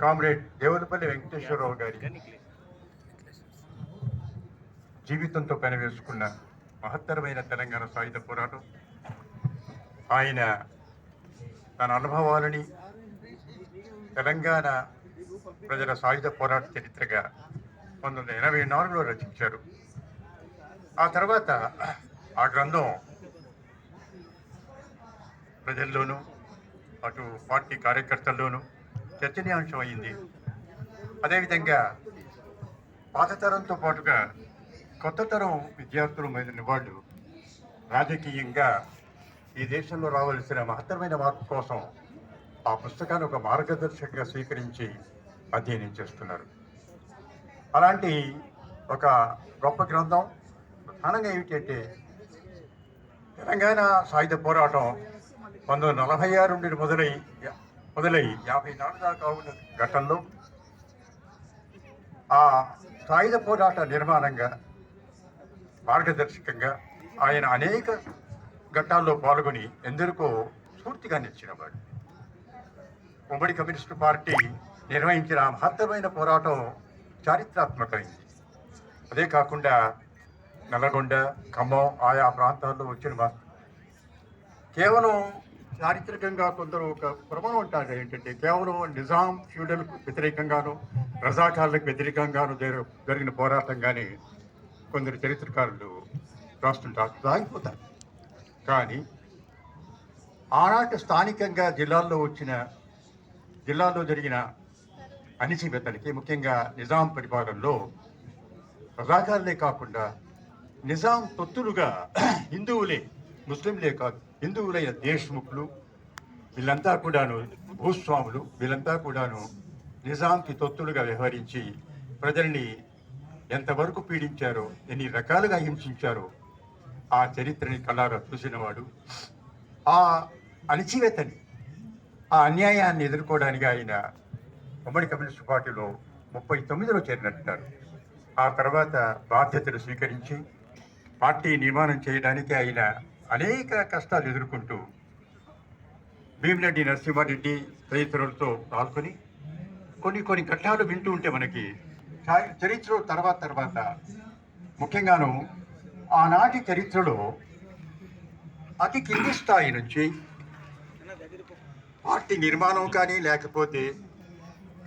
Comrade Devulapalli Venkateswararao గారి జీవితంతో పెనవేసుకున్న మహత్తరమైన తెలంగాణ సాయుధ పోరాటం. ఆయన తన అనుభవాలని తెలంగాణ ప్రజల సాయుధ పోరాట చరిత్రగా పంతొమ్మిది వందల ఎనభై నాలుగులో రచించారు. ఆ తర్వాత ఆ గ్రంథం ప్రజల్లోనూ అటు పార్టీ కార్యకర్తల్లోనూ చర్చనీయాంశం అయింది అదేవిధంగా పాత తరంతో పాటుగా కొత్త తరం విద్యార్థుల మీద వాళ్ళు రాజకీయంగా ఈ దేశంలో రావాల్సిన మహత్తరమైన మార్పు కోసం ఆ పుస్తకాన్ని ఒక మార్గదర్శకంగా స్వీకరించి అధ్యయనం చేస్తున్నారు. అలాంటి ఒక గొప్ప గ్రంథం ప్రధానంగా ఏమిటంటే తెలంగాణ సాయుధ పోరాటం పంతొమ్మిది వందల నలభై ఆరు నుండి మొదలై మొదలై యాభై నాలుగు దాకా ఉన్న ఘట్టంలో ఆ సాయుధ పోరాట నిర్మాణంగా మార్గదర్శకంగా ఆయన అనేక ఘట్టాల్లో పాల్గొని ఎందరికో స్ఫూర్తిగా నిలిచినవాడు ఉమ్మడి కమ్యూనిస్టు పార్టీ నిర్వహించిన మహత్తరమైన పోరాటం చారిత్రాత్మకమైంది. అదే కాకుండా నల్లగొండ ఖమ్మం ఆయా ప్రాంతాల్లో వచ్చిన కేవలం చారిత్రకంగా కొందరు ఒక ప్రమాణం ఉంటారు ఏంటంటే కేవలం నిజాం ఫ్యూడల్కు వ్యతిరేకంగాను రజాకారులకు వ్యతిరేకంగాను జరిగిన పోరాటంగానే కొందరు చరిత్రకారులు రాస్తుంటారు దాగిపోతారు. కానీ ఆనాటి స్థానికంగా జిల్లాల్లో వచ్చిన జిల్లాల్లో జరిగిన అణిచివేతలకి ముఖ్యంగా నిజాం పరిపాలనలో రజాకారులే కాకుండా నిజాం తొత్తులుగా హిందువులే ముస్లింలే కాదు హిందువులైన దేశ్ముఖులు వీళ్ళంతా కూడాను భూస్వాములు వీళ్ళంతా కూడాను నిజాంకి తొత్తులుగా వ్యవహరించి ప్రజల్ని ఎంతవరకు పీడించారో ఎన్ని రకాలుగా హింసించారో ఆ చరిత్రని కళ్ళారా చూసినవాడు ఆ అణచివేతని ఆ అన్యాయాన్ని ఎదుర్కోవడానికి ఆయన ఉమ్మడి కమ్యూనిస్ట్ పార్టీలో ముప్పై తొమ్మిదిలో చేరినట్టున్నారు. ఆ తర్వాత బాధ్యతలు స్వీకరించి పార్టీ నిర్మాణం చేయడానికి ఆయన అనేక కష్టాలు ఎదుర్కొంటూ భీమిరెడ్డి నరసింహారెడ్డి తదితరులతో పాల్గొని కొన్ని కొన్ని ఘట్టాలు వింటూ ఉంటే మనకి చరిత్ర తర్వాత తర్వాత ముఖ్యంగాను ఆనాటి చరిత్రలో అతి కింది స్థాయి నుంచి పార్టీ నిర్మాణం కానీ లేకపోతే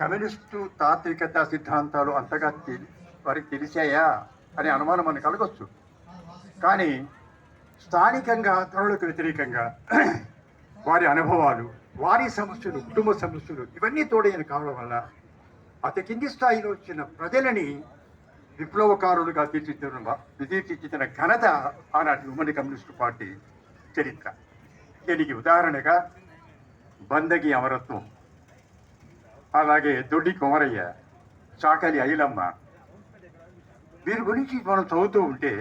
కమ్యూనిస్టు తాత్వికత సిద్ధాంతాలు అంతగా వారికి తెలిసాయా అనే అనుమానం మనకు కలగొచ్చు. కానీ స్థానికంగా తరుణులకు వ్యతిరేకంగా వారి అనుభవాలు వారి సమస్యలు కుటుంబ సమస్యలు ఇవన్నీ తోడైన కావడం వల్ల అతి కింది స్థాయిలో వచ్చిన ప్రజలని విప్లవకారులుగా తీర్చిదిద్దిన తీర్చిదిద్దిన ఘనత ఆనాటి ఉమ్మడి కమ్యూనిస్టు పార్టీ చరిత్ర. దీనికి ఉదాహరణగా బందగి అమరత్వం అలాగే దొడ్డి కుమరయ్య చాకలి ఐలమ్మ. వీరి గురించి మనం చదువుతూ ఉంటే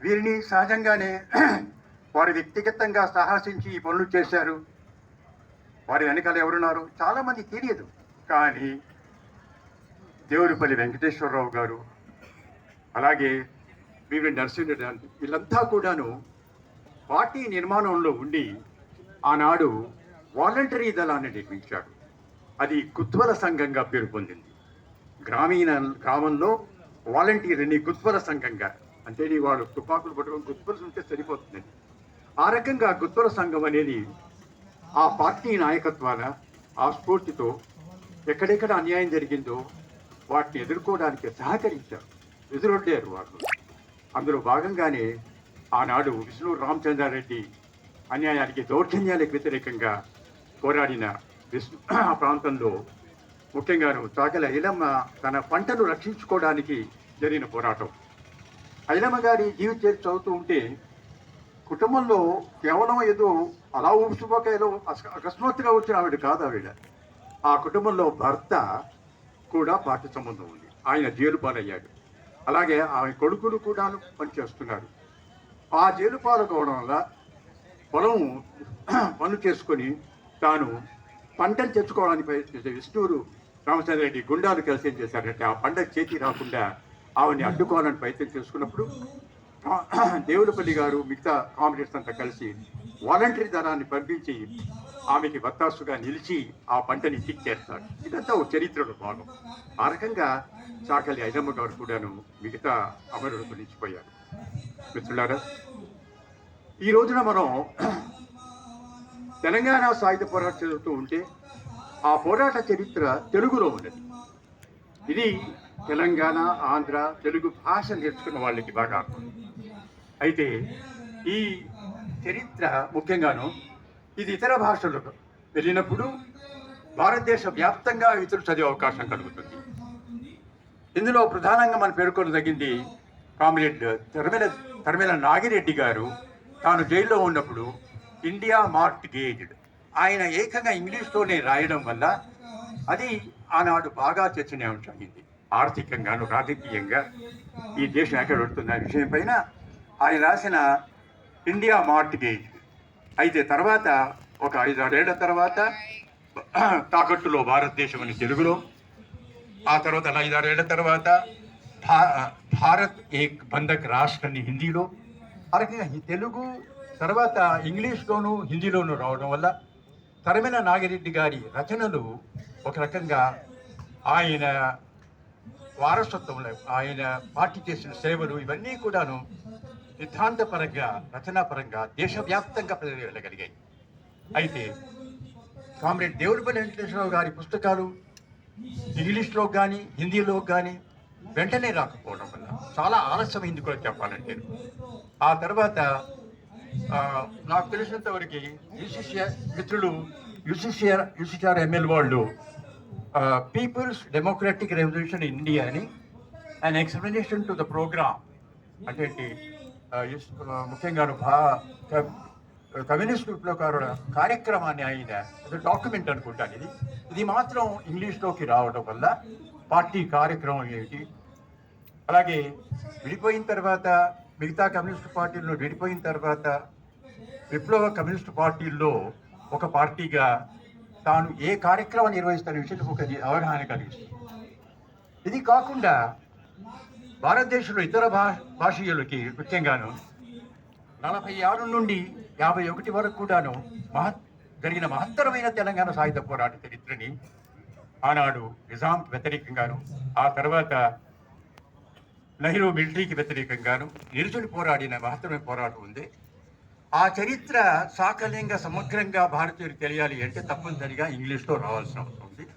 వీరిని సహజంగానే వారు వ్యక్తిగతంగా సాహసించి ఈ పనులు చేశారు. వారి వెనకాల ఎవరున్నారు? చాలామంది తెలియదు. కానీ దేవుడిపల్లి వెంకటేశ్వరరావు గారు అలాగే వీరి నరసింహరెడ్డి వీళ్ళంతా కూడాను పార్టీ నిర్మాణంలో ఉండి ఆనాడు వాలంటరీ దళాన్ని నిర్మించాడు అది కుత్వల సంఘంగా పేరు పొందింది. గ్రామీణ గ్రామంలో వాలంటీర్ని కుత్వల సంఘంగా అంటే నీ వాళ్ళు తుపాకులు పట్టుకొని గుత్వలు ఉంటే సరిపోతుంది. ఆ రకంగా గుత్తుల సంఘం అనేది ఆ పార్టీ నాయకత్వాన ఆ స్ఫూర్తితో ఎక్కడెక్కడ అన్యాయం జరిగిందో వాటిని ఎదుర్కోవడానికి సహకరించారు. ఎదురొడ్డారు వాళ్ళు. అందులో భాగంగానే ఆనాడు విష్ణు రామచంద్రారెడ్డి అన్యాయానికి దౌర్జన్యాలకు వ్యతిరేకంగా పోరాడిన విష్ణు ఆ ప్రాంతంలో ముఖ్యంగాను చాకల ఇలమ్మ తన పంటను రక్షించుకోవడానికి జరిగిన పోరాటం. ఐలమ్మ గారి జీవిత చరిత్ర చదువుతూ ఉంటే కుటుంబంలో కేవలం ఏదో అలా ఊపిసిపోకాయలో అస- అకస్మాత్తుగా వచ్చిన ఆవిడ కాదు ఆవిడ. ఆ కుటుంబంలో భర్త కూడా పార్టీ సంబంధం ఉంది. ఆయన జైలు పాలయ్యాడు. అలాగే ఆమె కొడుకులు కూడా పనిచేస్తున్నారు. ఆ జైలు పాలకోవడం వల్ల పొలం పనులు చేసుకొని తాను పంటను తెచ్చుకోవడానికి ప్రయత్నించే విష్ణువురు రామచంద్రరెడ్డి గుండాలు కలిసి ఏం చేశారంటే ఆ పంట చేతి రాకుండా ఆవిడని అడ్డుకోవాలని ప్రయత్నం చేసుకున్నప్పుడు దేవులపల్లి గారు మిగతా కాంగ్రెస్ అంతా కలిసి వాలంటరీ దళాన్ని పంపించి ఆమెకి వత్తాసుగా నిలిచి ఆ పంటని చేస్తాడు ఇదంతా ఒక చరిత్రలో భాగం. ఆ రకంగా చాకలి ఐదమ్మ గారు కూడాను మిగతా అమరులకు నిలిచిపోయారు. మిత్రులారా ఈ రోజున మనం తెలంగాణ సాయుధ పోరాటం చదువుతూ ఉంటే ఆ పోరాట చరిత్ర తెలుగులో ఉన్నది. ఇది తెలంగాణ ఆంధ్ర తెలుగు భాష నేర్చుకున్న వాళ్ళకి బాగా అయితే ఈ చరిత్ర ముఖ్యంగాను ఇది ఇతర భాషలకు వెళ్ళినప్పుడు భారతదేశ వ్యాప్తంగా ఇతరులు చదివే అవకాశం కలుగుతుంది. ఇందులో ప్రధానంగా మనం పేర్కొనదగింది కామ్రేడ్ తరిమెల తరిమెల నాగిరెడ్డి గారు. తాను జైల్లో ఉన్నప్పుడు ఇండియా మార్ట్ గేజ్డ్. ఆయన ఏకంగా ఇంగ్లీష్లోనే రాయడం వల్ల అది ఆనాడు బాగా చర్చనీయాంశం అయింది. ఆర్థికంగాను రాజకీయంగా ఈ దేశం ఎక్కడ పెడుతున్న విషయం పైన ఆయన రాసిన ఇండియా మార్ట్గేజ్. అయితే తర్వాత ఒక ఐదారేళ్ళ తర్వాత తాకట్టులో భారతదేశం అని తెలుగులో ఆ తర్వాత ఐదారేళ్ళ తర్వాత భా- భారత్ ఏక్ బంధక్ రాష్ట్ర్ అని హిందీలో అలాగే తెలుగు తర్వాత ఇంగ్లీష్లోను హిందీలోను రావడం వల్ల తరమిన నాగిరెడ్డి గారి రచనలు ఒక రకంగా ఆయన వారసత్వంలో ఆయన పార్టీ చేసిన సేవలు ఇవన్నీ కూడాను సిద్ధాంతపరంగా రచనాపరంగా దేశవ్యాప్తంగా ప్రజలు వెళ్ళగలిగాయి. అయితే కామ్రేడ్ దేవుడిపల్లి వెంకటేశ్వరరావు గారి పుస్తకాలు ఇంగ్లీష్లో కానీ హిందీలో కానీ వెంటనే రాకపోవడం వల్ల చాలా ఆలస్యమైంది కూడా చెప్పాలంటే. ఆ తర్వాత నాకు తెలిసినంత వరకు మిత్రులు యుసిసిఆర్ యూసీసీఆర్ ఎమ్మెల్యే వాళ్ళు people's democratic revolution in India అని and explanation to the programme అంటే ఏంటి, యూస్- ముఖ్యంగా భా కమ్యూనిస్ట్ విప్లవకారుల కార్యక్రమాన్ని ఆయన డాక్యుమెంట్ అనుకుంటాను ఇది. ఇది మాత్రం ఇంగ్లీష్లోకి రావడం వల్ల పార్టీ కార్యక్రమం ఏమిటి? అలాగే విడిపోయిన తర్వాత మిగతా కమ్యూనిస్ట్ పార్టీల్లో విడిపోయిన తర్వాత విప్లవ కమ్యూనిస్ట్ పార్టీల్లో ఒక పార్టీగా తాను ఏ కార్యక్రమం నిర్వహిస్తున్న విషయం ఒక అవగాహన కలిగిస్తుంది ఇది కాకుండా భారతదేశంలో ఇతర భా భాషీయులకి ముఖ్యంగాను నలభై ఆరు నుండి యాభై ఒకటి వరకు కూడాను మహ జరిగిన మహత్తరమైన తెలంగాణ సాయుధ పోరాట చరిత్రని ఆనాడు నిజాం వ్యతిరేకంగాను ఆ తర్వాత నెహ్రూ మిలిటరీకి వ్యతిరేకంగాను నిరుచుని పోరాడిన మహత్తరమైన పోరాటం ఉంది. ఆ చరిత్ర సాకల్యంగా సమగ్రంగా భారతీయులు తెలియాలి అంటే తప్పనిసరిగా ఇంగ్లీష్లో రావాల్సిన అవసరం ఉంది.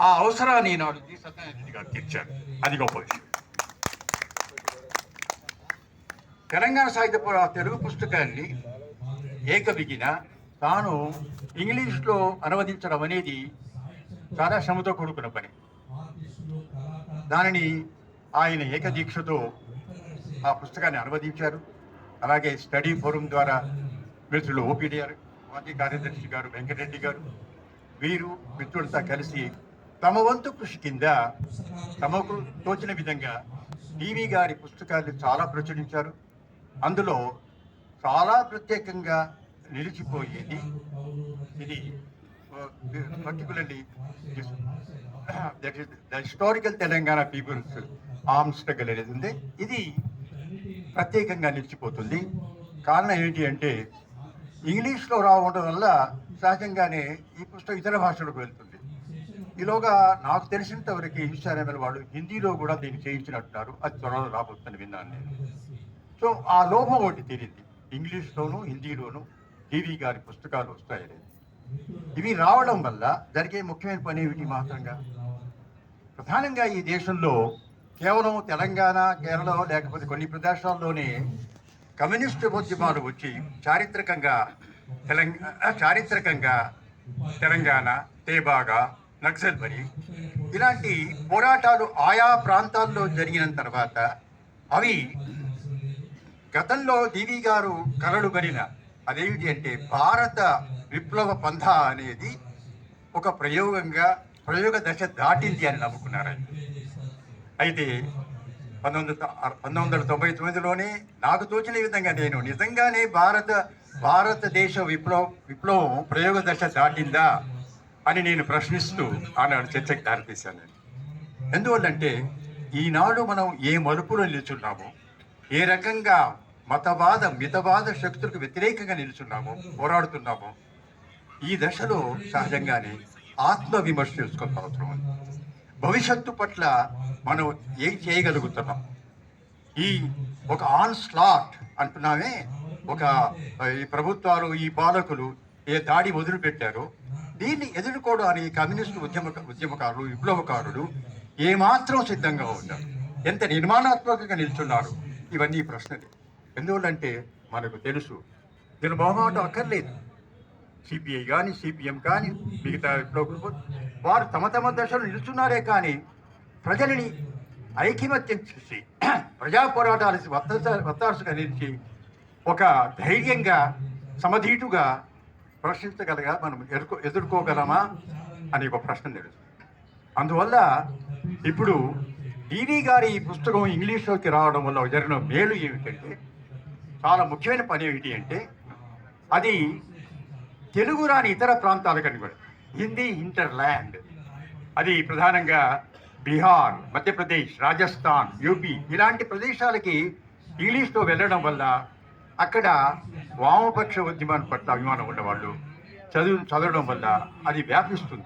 ఆ అవసరాన్ని నాడు జి. సత్యనారాయణ గారు తీర్చారు. అది గొప్ప విషయం. తెలంగాణ సాహిత్య తెలుగు పుస్తకాన్ని ఏకబిగిన తాను ఇంగ్లీష్లో అనువదించడం అనేది చాలా శ్రమతో కూడుకున్న పని. దానిని ఆయన ఏకదీక్షతో ఆ పుస్తకాన్ని అనువదించారు. అలాగే స్టడీ ఫోరం ద్వారా మిత్రులు ఓపీడీఆర్ మాజీ కార్యదర్శి గారు వెంకటరెడ్డి గారు వీరు మిత్రులతో కలిసి తమ వంతు కృషి కింద తమకు తోచిన విధంగా టీవీ గారి పుస్తకాలు చాలా ప్రచురించారు. అందులో చాలా ప్రత్యేకంగా నిలిచిపోయేది ఇది particularly that is the historical Telangana people's arm struggle అనేది ఉంది. ఇది ప్రత్యేకంగా నిలిచిపోతుంది. కారణం ఏంటి అంటే ఇంగ్లీష్లో రావడం వల్ల సహజంగానే ఈ పుస్తకం ఇతర భాషలకు వెళ్తుంది. ఈలోగా నాకు తెలిసినంతవరకు ఈశ్వరమైన వాళ్ళు హిందీలో కూడా దీన్ని చేయించినట్టున్నారు. అది త్వరలో రాబోతుందని విన్నాను నేను. సో ఆ లోపం ఒకటి తీరింది. ఇంగ్లీష్లోను హిందీలోను టీవీ గారి పుస్తకాలు వస్తాయని. ఇవి రావడం వల్ల జరిగే ముఖ్యమైన పని ఏమిటి మాత్రంగా? ప్రధానంగా ఈ దేశంలో కేవలం తెలంగాణ కేరళ లేకపోతే కొన్ని ప్రదేశాల్లోనే కమ్యూనిస్ట్ ఉద్యమాలు వచ్చి చారిత్రకంగా తెలంగాణ చారిత్రకంగా తెలంగాణ తేబాగా నక్సల్బరి ఇలాంటి పోరాటాలు ఆయా ప్రాంతాల్లో జరిగిన తర్వాత అవి గతంలో దీవి గారు కలలు కరిన అదేమిటి అంటే భారత విప్లవ పంథ అనేది ఒక ప్రయోగంగా ప్రయోగ దశ దాటింది అని నమ్ముకున్నారు అయితే పంతొమ్మిది పంతొమ్మిది వందల తొంభై తొమ్మిదిలోనే నాకు తోచిన విధంగా నేను నిజంగానే భారత భారతదేశ విప్లవ విప్లవం ప్రయోగ దశ దాటిందా అని నేను ప్రశ్నిస్తూ ఆనాడు చర్చకు దారితీశాను. ఎందువల్లంటే ఈనాడు మనం ఏ మలుపులో నిల్చున్నామో ఏ రకంగా మతవాద మితవాద శక్తులకు వ్యతిరేకంగా నిల్చున్నామో పోరాడుతున్నామో ఈ దశలో సహజంగానే ఆత్మవిమర్శ చేసుకోవాల్సిన అవసరం ఉంది. భవిష్యత్తు పట్ల మనం ఏం చేయగలుగుతున్నాం? ఈ ఒక ఆన్ స్లాట్ అంటున్నామే ఒక ఈ ప్రభుత్వాలు ఈ పాలకులు ఏ దాడి మొదలుపెట్టారో దీన్ని ఎదుర్కోవడానికి కమ్యూనిస్టు ఉద్యమ ఉద్యమకారులు విప్లవకారులు ఏమాత్రం సిద్ధంగా ఉన్నారు ఎంత నిర్మాణాత్మకంగా నిల్చున్నారు ఇవన్నీ ప్రశ్నలే. ఎందువల్లంటే మనకు తెలుసు దీని మొహమాటం అక్కర్లేదు. సిపిఐ కానీ సిపిఎం కానీ మిగతా విప్లవకులు వారు తమ తమ దశలో నిలుచున్నారే కానీ ప్రజలని ఐకమత్యం చేసి ప్రజా పోరాటాలు వత్తాసుగా నిలిచి ఒక ధైర్యంగా సమధీటుగా ప్రశ్నించగలగా మనం ఎదుర్కో ఎదుర్కోగలమా అని ఒక ప్రశ్న తెలుసు అందువల్ల ఇప్పుడు డీడీ గారి ఈ పుస్తకం ఇంగ్లీష్లోకి రావడం వల్ల జరిగిన మేలు ఏమిటంటే చాలా ముఖ్యమైన పని ఏమిటి అంటే అది తెలుగు రాని ఇతర ప్రాంతాలకు కనబడుతుంది ఇన్ ది ఇంటర్ల్యాండ్ అది ప్రధానంగా బీహార్ మధ్యప్రదేశ్ రాజస్థాన్ యూపీ ఇలాంటి ప్రదేశాలకి ఇంగ్లీష్తో వెళ్ళడం వల్ల అక్కడ వామపక్ష ఉద్యమాన్ని పట్ల అభిమానం ఉన్నవాళ్ళు చదువు చదవడం వల్ల అది వ్యాపిస్తుంది.